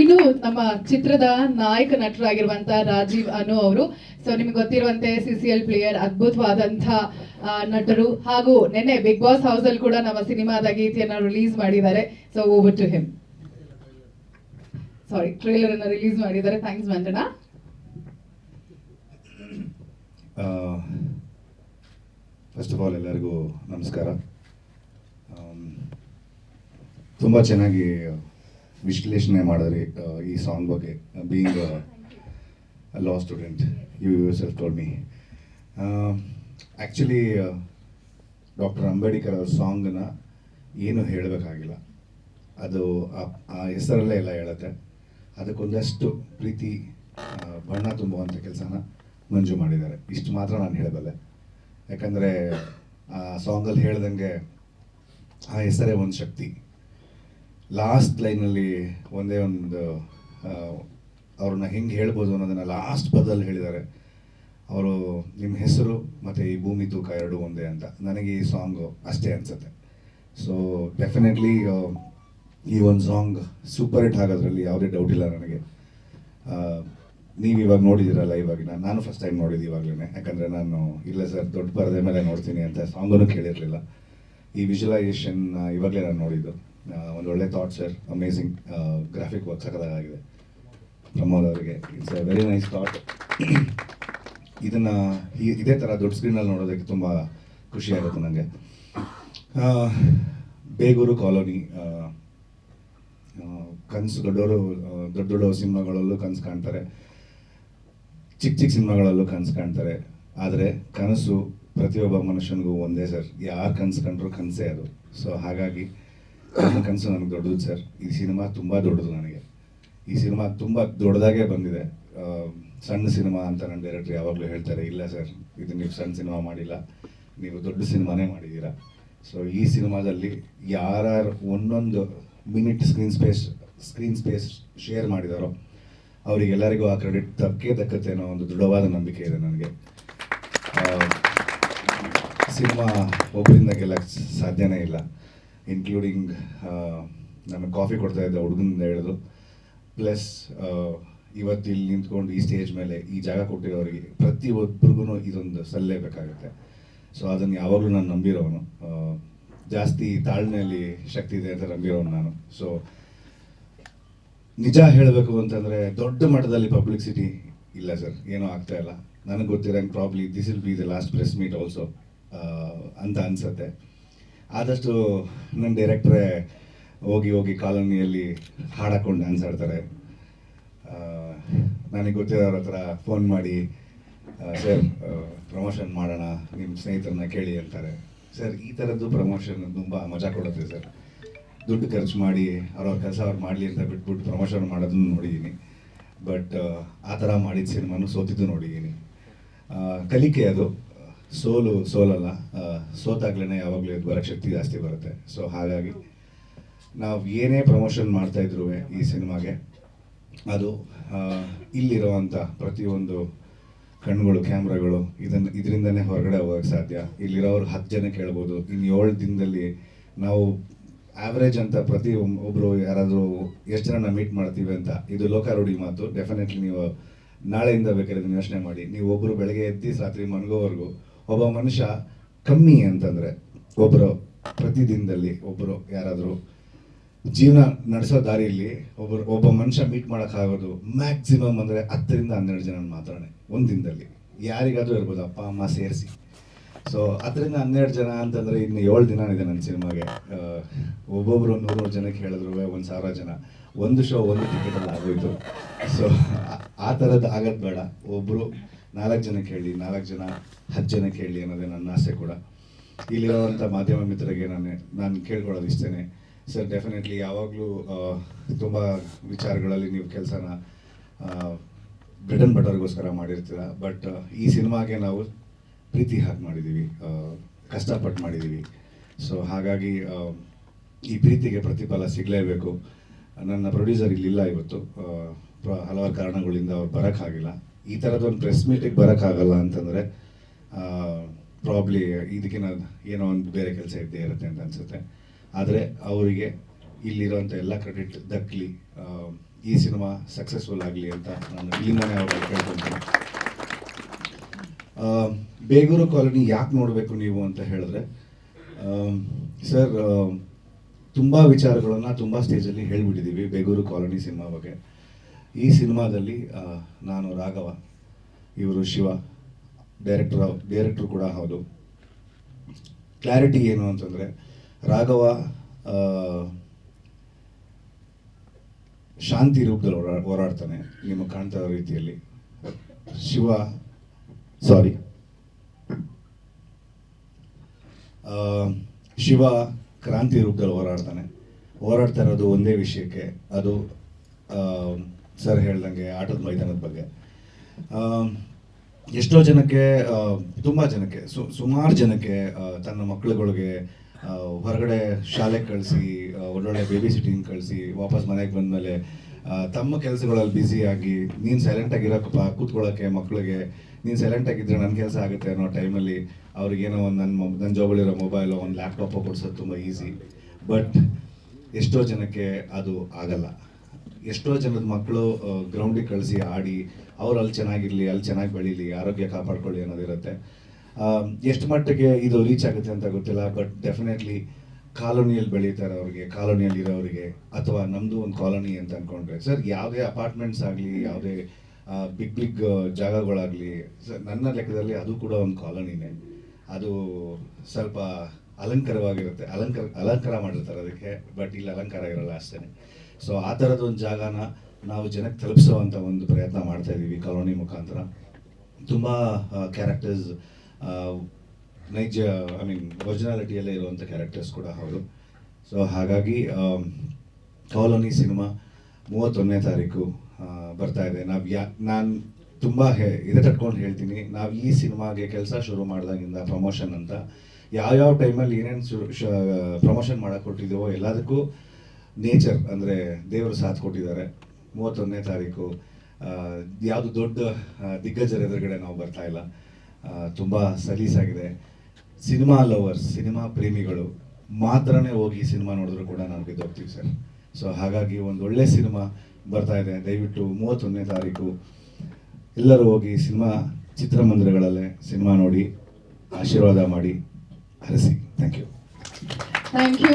ಇನ್ನು ನಮ್ಮ ಚಿತ್ರದ ನಾಯಕ ನಟರಾಗಿರುವಂತ ರಾಜೀವ್ ಅನು ಅವರು. ಸೊ ನಿಮ್ಗೆ ಗೊತ್ತಿರುವಂತೆ ಸಿ ಸಿ ಎಲ್ ಪ್ಲೇಯರ್ ಅದ್ಭುತವಾದಂಥ ನಟರು ಹಾಗೂ ನಿನ್ನೆ ಬಿಗ್ ಬಾಸ್ ಹೌಸ್ ಅಲ್ಲಿ ಕೂಡ ನಮ್ಮ ಸಿನಿಮಾದ ಗೀತೆಯನ್ನು ರಿಲೀಸ್ ಮಾಡಿದ್ದಾರೆ. So over to him sorry trailer ಅನ್ನ ರಿಲೀಸ್ ಮಾಡಿದ್ದಾರೆ. Thanks Manjanna first of all ಎಲ್ಲರಿಗೂ ನಮಸ್ಕಾರ. ತುಂಬ ಚೆನ್ನಾಗಿ ವಿಶ್ಲೇಷಣೆ ಮಾಡಿದ್ರಿ ಈ ಸಾಂಗ್ ಬಗ್ಗೆ being law student you yourself told me actually doctor Ambedkar ಅವ್ರ ಸಾಂಗನ್ನು ಏನು ಹೇಳಬೇಕಾಗಿಲ್ಲ. ಅದು ಆ- ಹೆಸರಲ್ಲೇ ಎಲ್ಲ ಹೇಳುತ್ತೆ. ಅದಕ್ಕೊಂದಷ್ಟು ಪ್ರೀತಿ ಬಣ್ಣ ತುಂಬುವಂಥ ಕೆಲಸನ ಮಂಜು ಮಾಡಿದ್ದಾರೆ. ಇಷ್ಟು ಮಾತ್ರ ನಾನು ಹೇಳಬಲ್ಲೆ. ಯಾಕಂದರೆ, ಆ ಸಾಂಗಲ್ಲಿ ಹೇಳ್ದಂಗೆ ಆ ಹೆಸರೇ ಒಂದು ಶಕ್ತಿ. ಲಾಸ್ಟ್ ಲೈನಲ್ಲಿ ಒಂದೇ ಒಂದು ಅವ್ರನ್ನ ಹೆಂಗೆ ಹೇಳ್ಬೋದು ಅನ್ನೋದನ್ನು ಲಾಸ್ಟ್ ಪದದಲ್ಲಿ ಹೇಳಿದ್ದಾರೆ. ಅವರು ನಿಮ್ಮ ಹೆಸರು ಮತ್ತು ಈ ಭೂಮಿ ತೂಕ ಎರಡು ಒಂದೇ ಅಂತ. ನನಗೆ ಈ ಸಾಂಗು ಅಷ್ಟೇ ಅನಿಸುತ್ತೆ. ಸೊ ಡೆಫಿನೆಟ್ಲಿ ಈ ಒಂದು ಸಾಂಗ್ ಸೂಪರ್ ಹಿಟ್ ಆಗೋದ್ರಲ್ಲಿ ಯಾವುದೇ ಡೌಟ್ ಇಲ್ಲ ನನಗೆ. ನೀವು ಇವಾಗ ನೋಡಿದ್ದೀರ ಲೈವ್ ಆಗಿ. ನಾನು ನಾನು ಫಸ್ಟ್ ಟೈಮ್ ನೋಡಿದ್ದು ಇವಾಗಲೇ ಯಾಕಂದರೆ ನಾನು, ಇಲ್ಲ ಸರ್, ದೊಡ್ಡ ಪರದೆ ಮೇಲೆ ನೋಡ್ತೀನಿ ಅಂತ ಸಾಂಗನ್ನು ಕೇಳಿರಲಿಲ್ಲ. ಈ ವಿಜುವಲೈಸೇಷನ್ ಇವಾಗಲೇ ನಾನು ನೋಡಿದ್ದು. ಒಂದು ಒಳ್ಳೆ thought sir amazing graphic work ಸಕದಾಗಿದೆ Pramod ಅವರಿಗೆ it's a very nice thought ಇದನ್ನು ಇದೇ ಥರ ದೊಡ್ಡ ಸ್ಕ್ರೀನಲ್ಲಿ ನೋಡೋದಕ್ಕೆ ತುಂಬ ಖುಷಿಯಾಗುತ್ತೆ ನನಗೆ ಬೇಗೂರು ಕಾಲೋನಿ ಕನಸು ದೊಡ್ಡವರು ದೊಡ್ಡ ದೊಡ್ಡ ಸಿನಿಮಾಗಳಲ್ಲೂ ಕನಸು ಕಾಣ್ತಾರೆ. ಚಿಕ್ಕ ಚಿಕ್ಕ ಸಿನಿಮಾಗಳಲ್ಲೂ ಕನಸು ಕಾಣ್ತಾರೆ. ಆದರೆ ಕನಸು ಪ್ರತಿಯೊಬ್ಬ ಮನುಷ್ಯನಿಗೂ ಒಂದೇ ಸರ್. ಯಾರು ಕನಸು ಕಂಡ್ರೂ ಕನಸೇ ಅದು. ಸೊ ಹಾಗಾಗಿ ಕನಸು ನನಗೆ ದೊಡ್ಡದು ಸರ್. ಈ ಸಿನಿಮಾ ತುಂಬ ದೊಡ್ಡದು ನನಗೆ. ಈ ಸಿನಿಮಾ ತುಂಬ ದೊಡ್ಡದಾಗೇ ಬಂದಿದೆ. ಸಣ್ಣ ಸಿನಿಮಾ ಅಂತ ನನ್ನ ಡೈರೆಕ್ಟ್ರ್ ಯಾವಾಗಲೂ ಹೇಳ್ತಾರೆ, ಇಲ್ಲ ಸರ್, ಇದು ನೀವು ಸಣ್ಣ ಸಿನಿಮಾ ಮಾಡಿಲ್ಲ. ನೀವು ದೊಡ್ಡ ಸಿನಿಮಾನೇ ಮಾಡಿದ್ದೀರಾ ಸೊ ಈ ಸಿನಿಮಾದಲ್ಲಿ ಯಾರ್ಯಾರು ಒಂದೊಂದು minute screen space screen space share ಮಾಡಿದಾರೋ, ಅವರಿಗೆಲ್ಲರಿಗೂ ಆ ಕ್ರೆಡಿಟ್ ತಕ್ಕೇ ದಕ್ಕತ್ತೆ ಅನ್ನೋ ಒಂದು ದೃಢವಾದ ನಂಬಿಕೆ ಇದೆ ನನಗೆ. ಸಿನಿಮಾ ಒಬ್ಬರಿಂದ ಗೆಲ್ಲಕ್ಕೆ ಸಾಧ್ಯನೇ ಇಲ್ಲ. ಇನ್ಕ್ಲೂಡಿಂಗ್ ನಾನು ಕಾಫಿ ಕೊಡ್ತಾ ಇದ್ದ ಹುಡುಗನಿಂದ ಹಿಡಿದು ಪ್ಲಸ್ ಇವತ್ತು ಇಲ್ಲಿ ನಿಂತ್ಕೊಂಡು ಈ ಸ್ಟೇಜ್ ಮೇಲೆ ಈ ಜಾಗ ಕೊಟ್ಟಿರೋರಿಗೆ ಪ್ರತಿಯೊಬ್ಬರಿಗೂ ಇದೊಂದು ಸಲ್ಲೇಬೇಕಾಗುತ್ತೆ ಸೊ ಅದನ್ನು ಯಾವಾಗಲೂ ನಾನು ನಂಬಿರೋನು. ಜಾಸ್ತಿ ತಾಳ್ಮೆಯಲ್ಲಿ ಶಕ್ತಿ ಇದೆ ಅಂತ ನಂಬಿರೋನು ನಾನು. ಸೊ ನಿಜ ಹೇಳಬೇಕು ಅಂತಂದರೆ ದೊಡ್ಡ ಮಟ್ಟದಲ್ಲಿ ಪಬ್ಲಿಸಿಟಿ ಇಲ್ಲ ಸರ್. ಏನೂ ಆಗ್ತಾ ಇಲ್ಲ. ನನಗೆ ಗೊತ್ತಿರೋಂಗೆ probably this will be the last press meet also ಅಂತ ಅನ್ಸುತ್ತೆ. ಆದಷ್ಟು ನನ್ನ ಡೈರೆಕ್ಟ್ರೇ ಹೋಗಿ ಹೋಗಿ ಕಾಲೋನಿಯಲ್ಲಿ ಹಾಡಾಕೊಂಡು ಡ್ಯಾನ್ಸ್ ಆಡ್ತಾರೆ. ನನಗೆ ಗೊತ್ತಿರೋರ ಹತ್ರ ಫೋನ್ ಮಾಡಿ ಸರ್ ಪ್ರಮೋಷನ್ ಮಾಡೋಣ ನಿಮ್ಮ ಸ್ನೇಹಿತರನ್ನ ಕೇಳಿ ಅಂತಾರೆ. ಸರ್ ಈ ಥರದ್ದು ಪ್ರಮೋಷನ್ ತುಂಬ ಮಜಾ ಕೊಡುತ್ತೆ ಸರ್ ದುಡ್ಡು ಖರ್ಚು ಮಾಡಿ, ಅವ್ರವ್ರ ಕೆಲಸ ಅವ್ರು ಮಾಡಲಿ ಅಂತ ಬಿಟ್ಬಿಟ್ಟು ಪ್ರಮೋಷನ್ ಮಾಡೋದನ್ನು ನೋಡಿದ್ದೀನಿ ಬಟ್ ಆ ಥರ ಮಾಡಿದ ಸಿನಿಮಾನು ಸೋತಿದ್ದು ನೋಡಿದ್ದೀನಿ ಕಲಿಕೆ ಅದು. ಸೋಲು ಸೋಲಲ್ಲ ಸೋತಾಗ್ಲೇ ಯಾವಾಗಲೂ ಬರೋ ಶಕ್ತಿ ಜಾಸ್ತಿ ಬರುತ್ತೆ. ಸೊ ಹಾಗಾಗಿ ನಾವು ಏನೇ ಪ್ರಮೋಷನ್ ಮಾಡ್ತಾ ಇದ್ರು ಈ ಸಿನಿಮಾಗೆ, ಅದು ಇಲ್ಲಿರುವಂಥ ಪ್ರತಿಯೊಂದು ಕಣ್ಗಳು ಕ್ಯಾಮ್ರಾಗಳು ಇದನ್ನು ಇದರಿಂದನೇ ಹೊರಗಡೆ ಹೋಗೋಕ್ಕೆ ಸಾಧ್ಯ. ಇಲ್ಲಿರೋರು ಹತ್ತು ಜನ ಕೇಳ್ಬೋದು. ಇನ್ನು ಏಳು ದಿನದಲ್ಲಿ ನಾವು ಆವ್ರೇಜ್ ಅಂತ ಪ್ರತಿ ಒಬ್ಬರು ಯಾರಾದರೂ ಎಷ್ಟು ಜನ ಮೀಟ್ ಮಾಡ್ತೀವಿ ಅಂತ, ಇದು ಲೋಕಾರೂಢಿ ಮಾತು. ಡೆಫಿನೆಟ್ಲಿ ನೀವು ನಾಳೆಯಿಂದ ಬೇಕಾದ್ರೆ ಯೋಚನೆ ಮಾಡಿ. ನೀವು ಒಬ್ಬರು ಬೆಳಗ್ಗೆ ಎದ್ದು ರಾತ್ರಿ ಮನಗೋವರೆಗೂ ಒಬ್ಬ ಮನುಷ್ಯ ಕಮ್ಮಿ ಅಂತಂದರೆ ಒಬ್ಬರು ಪ್ರತಿದಿನದಲ್ಲಿ ಒಬ್ಬರು ಯಾರಾದರೂ ಜೀವನ ನಡೆಸೋ ದಾರಿಯಲ್ಲಿ ಒಬ್ಬರು ಒಬ್ಬ ಮನುಷ್ಯ ಮೀಟ್ ಮಾಡೋಕ್ಕಾಗೋದು ಮ್ಯಾಕ್ಸಿಮಮ್ ಅಂದರೆ ಹತ್ತರಿಂದ ಹನ್ನೆರಡು ಜನ ಮಾತ್ರನೇ, ಒಂದು ದಿನದಲ್ಲಿ. ಯಾರಿಗಾದರೂ ಇರ್ಬೋದು, ಅಪ್ಪ, ಅಮ್ಮ ಸೇರಿಸಿ. ಸೊ ಹತ್ತರಿಂದ ಹನ್ನೆರಡು ಜನ ಅಂತಂದರೆ ಇನ್ನು ಏಳು ದಿನ ಇದೆ ನನ್ನ ಸಿನಿಮಾಗೆ. ಒಬ್ಬೊಬ್ಬರು ನೂರು ಜನಕ್ಕೆ ಹೇಳಿದ್ರು ಒಂದು ಸಾವಿರ ಜನ. ಒಂದು ಶೋ ಒಂದು ಟಿಕೆಟಲ್ಲಿ ಆಗೋಯ್ತು. ಸೊ ಆ ಥರದ್ದು ಆಗೋದು ಬೇಡ. ಒಬ್ಬರು ನಾಲ್ಕು ಜನಕ್ಕೆ ಹೇಳಿ ನಾಲ್ಕು ಜನ, ಹತ್ತು ಜನಕ್ಕೆ ಹೇಳಿ ಅನ್ನೋದೇ ನನ್ನ ಆಸೆ ಕೂಡ. ಇಲ್ಲಿರೋವಂಥ ಮಾಧ್ಯಮ ಮಿತ್ರರಿಗೆ ನಾನು ನಾನು ಕೇಳ್ಕೊಳ್ಳೋದು ಇಷ್ಟೇ ಸರ್ ಡೆಫಿನೆಟ್ಲಿ ಯಾವಾಗಲೂ ತುಂಬ ವಿಚಾರಗಳಲ್ಲಿ ನೀವು ಕೆಲಸನ ಬ್ರಿಟನ್ ಬಟರ್ಗೋಸ್ಕರ ಮಾಡಿರ್ತೀರ. ಬಟ್ ಈ ಸಿನಿಮಾಗೆ ನಾವು ಪ್ರೀತಿ ಹಾಕಿ ಮಾಡಿದ್ದೀವಿ ಕಷ್ಟಪಟ್ಟು ಮಾಡಿದ್ದೀವಿ ಸೊ ಹಾಗಾಗಿ ಈ ಪ್ರೀತಿಗೆ ಪ್ರತಿಫಲ ಸಿಗಲೇಬೇಕು. ನನ್ನ ಪ್ರೊಡ್ಯೂಸರ್ ಇಲ್ಲಿಲ್ಲ ಇವತ್ತು. ಹಲವಾರು ಕಾರಣಗಳಿಂದ ಅವ್ರು ಬರೋಕ್ಕಾಗಿಲ್ಲ. ಈ ಥರದೊಂದು ಪ್ರೆಸ್ ಮೀಟಿಗೆ ಬರೋಕ್ಕಾಗಲ್ಲ ಅಂತಂದರೆ ಪ್ರಾಬ್ಲಿ ಇದಕ್ಕಿಂತ ಏನೋ ಒಂದು ಬೇರೆ ಕೆಲಸ ಇದ್ದೇ ಇರುತ್ತೆ ಅಂತ ಅನಿಸುತ್ತೆ. ಆದರೆ ಅವರಿಗೆ ಇಲ್ಲಿರೋಂಥ ಎಲ್ಲ ಕ್ರೆಡಿಟ್ ದಕ್ಕಲಿ ಈ ಸಿನಿಮಾ ಸಕ್ಸಸ್ಫುಲ್ ಆಗಲಿ ಅಂತ ನಾನು ಇಲ್ಲಿಂದನೇ ಅವ್ರಿಗೆ ಕೇಳ್ಕೊತೀನಿ. ಬೇಗೂರು ಕಾಲೋನಿ ಯಾಕೆ ನೋಡಬೇಕು ನೀವು ಅಂತ ಹೇಳಿದ್ರೆ ಸರ್ ತುಂಬ ವಿಚಾರಗಳನ್ನು ತುಂಬ ಸ್ಟೇಜಲ್ಲಿ ಹೇಳಿಬಿಟ್ಟಿದ್ದೀವಿ ಬೇಗೂರು ಕಾಲೋನಿ ಸಿನಿಮಾ ಬಗ್ಗೆ. ಈ ಸಿನಿಮಾದಲ್ಲಿ ನಾನು ರಾಘವ, ಇವರು ಶಿವ ಡೈರೆಕ್ಟರ್ ಡೈರೆಕ್ಟ್ರು ಕೂಡ ಹೌದು. ಕ್ಲಾರಿಟಿ ಏನು ಅಂತಂದರೆ, ರಾಘವ ಶಾಂತಿ ರೂಪದಲ್ಲಿ ಹೋರಾ ಹೋರಾಡ್ತಾನೆ ನಿಮಗೆ ಕಾಣ್ತಾ ಇರೋ ರೀತಿಯಲ್ಲಿ. ಶಿವ ಸಾರಿ ಶಿವ ಕ್ರಾಂತಿ ರೂಪದಲ್ಲಿ ಹೋರಾಡ್ತಾನೆ. ಹೋರಾಡ್ತಾ ಇರೋದು ಒಂದೇ ವಿಷಯಕ್ಕೆ, ಅದು ಸರ್ ಹೇಳ್ದಂಗೆ ಆಟದ ಮೈದಾನದ ಬಗ್ಗೆ. ಎಷ್ಟೋ ಜನಕ್ಕೆ ತುಂಬ ಜನಕ್ಕೆ, ಸು, ಸುಮಾರು ಜನಕ್ಕೆ ತನ್ನ ಮಕ್ಕಳುಗಳಿಗೆ ಹೊರಗಡೆ ಶಾಲೆಗೆ ಕಳಿಸಿ ಒಳ್ಳೊಳ್ಳೆ ಬೇಬಿ ಸಿಟ್ಟಿಂಗ್ ಕಳಿಸಿ, ವಾಪಸ್ ಮನೆಗೆ ಬಂದಮೇಲೆ ತಮ್ಮ ಕೆಲಸಗಳಲ್ಲಿ ಬ್ಯುಸಿಯಾಗಿ ನೀನು ಸೈಲೆಂಟಾಗಿರೋಕ್ಕಪ್ಪ ಕೂತ್ಕೊಳ್ಳೋಕ್ಕೆ ಮಕ್ಕಳಿಗೆ, ನೀನು ಸೈಲೆಂಟಾಗಿದ್ದರೆ ನನ್ನ ಕೆಲಸ ಆಗುತ್ತೆ ಅನ್ನೋ ಟೈಮಲ್ಲಿ ಅವ್ರಿಗೇನೋ ಒಂದು ನನ್ನ ನನ್ನ ಜಾಬಲ್ಲಿರೋ ಮೊಬೈಲು ಒಂದು ಲ್ಯಾಪ್ಟಾಪು ಕೊಡ್ಸೋದು ತುಂಬ ಈಸಿ ಬಟ್ ಎಷ್ಟೋ ಜನಕ್ಕೆ ಅದು ಆಗಲ್ಲ. ಎಷ್ಟೋ ಜನದ ಮಕ್ಕಳು ಗ್ರೌಂಡಿಗೆ ಕಳಿಸಿ, ಆಡಿ, ಅವ್ರು ಅಲ್ಲಿ ಚೆನ್ನಾಗಿರಲಿ, ಅಲ್ಲಿ ಚೆನ್ನಾಗಿ ಬೆಳೀಲಿ, ಆರೋಗ್ಯ ಕಾಪಾಡ್ಕೊಳ್ಳಿ ಅನ್ನೋದಿರುತ್ತೆ ಎಷ್ಟು ಮಟ್ಟಿಗೆ ಇದು ರೀಚ್ ಆಗುತ್ತೆ ಅಂತ ಗೊತ್ತಿಲ್ಲ ಬಟ್ ಡೆಫಿನೆಟ್ಲಿ ಕಾಲೋನಿಯಲ್ಲಿ ಬೆಳೀತಾರೆ ಅವ್ರಿಗೆ ಕಾಲೋನಿಯಲ್ಲಿ ಇರೋರಿಗೆ ಅಥವಾ ನಮ್ಮದು ಒಂದು ಕಾಲೋನಿ ಅಂತ ಅಂದ್ಕೊಂಡ್ರೆ ಸರ್, ಯಾವುದೇ ಅಪಾರ್ಟ್ಮೆಂಟ್ಸ್ ಆಗಲಿ, ಯಾವುದೇ ಬಿಗ್ ಬಿಗ್ ಜಾಗಗಳಾಗಲಿ, ಸರ್, ನನ್ನ ಲೆಕ್ಕದಲ್ಲಿ ಅದು ಕೂಡ ಒಂದು ಕಾಲೋನಿನೇ. ಅದು ಸ್ವಲ್ಪ ಅಲಂಕಾರವಾಗಿರುತ್ತೆ. ಅಲಂಕಾರ ಅಲಂಕಾರ ಮಾಡಿರ್ತಾರೆ ಅದಕ್ಕೆ ಬಟ್ ಇಲ್ಲಿ ಅಲಂಕಾರ ಇರಲ್ಲ ಅಷ್ಟೇ ಸೊ ಆ ಥರದ ಒಂದು ಜಾಗನ ನಾವು ಜನಕ್ಕೆ ತಲುಪಿಸುವಂಥ ಒಂದು ಪ್ರಯತ್ನ ಮಾಡ್ತಾ ಇದ್ದೀವಿ ಕಾಲೋನಿ ಮುಖಾಂತರ. ತುಂಬ ಕ್ಯಾರೆಕ್ಟರ್ಸ್ ನೈಜ ಐ ಮೀನ್ ಒರಿಜಿನಾಲಿಟಿಯಲ್ಲೇ ಇರುವಂಥ ಕ್ಯಾರೆಕ್ಟರ್ಸ್ ಕೂಡ ಹೌದು. ಸೊ ಹಾಗಾಗಿ ಕಾಲೋನಿ ಸಿನಿಮಾ ಮೂವತ್ತೊಂದನೇ ತಾರೀಕು ಬರ್ತಾ ಇದೆ. ನಾವು ಯಾ, ನಾನು ತುಂಬ ಹೇ ಇದೆ ತಟ್ಕೊಂಡು ಹೇಳ್ತೀನಿ. ನಾವು ಈ ಸಿನಿಮಾಗೆ ಕೆಲಸ ಶುರು ಮಾಡಿದಾಗಿಂದ ಪ್ರಮೋಷನ್ ಅಂತ, ಯಾವ್ಯಾವ ಟೈಮಲ್ಲಿ ಏನೇನು ಪ್ರಮೋಷನ್ ಮಾಡಕ್ಕೆ ಕೊಟ್ಟಿದ್ದೀವೋ ಎಲ್ಲದಕ್ಕೂ ನೇಚರ್ ಅಂದರೆ ದೇವರು ಸಾಥ್ ಕೊಟ್ಟಿದ್ದಾರೆ. ಮೂವತ್ತೊಂದನೇ ತಾರೀಕು ಯಾವುದು ದೊಡ್ಡ ದಿಗ್ಗಜರ ಎದುರುಗಡೆ ನಾವು ಬರ್ತಾ ಇಲ್ಲ. ತುಂಬ ಸಲೀಸಾಗಿದೆ. ಸಿನಿಮಾ ಲವರ್ಸ್, ಸಿನಿಮಾ ಪ್ರೇಮಿಗಳು ಮಾತ್ರನೇ ಹೋಗಿ ಸಿನಿಮಾ ನೋಡಿದ್ರು ಕೂಡ ನಾವು ಗೆದ್ದೋಗ್ತೀವಿ ಸರ್. ಸೊ ಹಾಗಾಗಿ ಒಂದು ಒಳ್ಳೆ ಸಿನಿಮಾ ಬರ್ತಾ ಇದೆ. ದಯವಿಟ್ಟು ಮೂವತ್ತೊಂದನೇ ತಾರೀಕು ಎಲ್ಲರೂ ಹೋಗಿ ಸಿನಿಮಾ ಚಿತ್ರಮಂದಿರಗಳಲ್ಲೇ ಸಿನಿಮಾ ನೋಡಿ, ಆಶೀರ್ವಾದ ಮಾಡಿ, ಹರಿಸಿ. Thank you thank you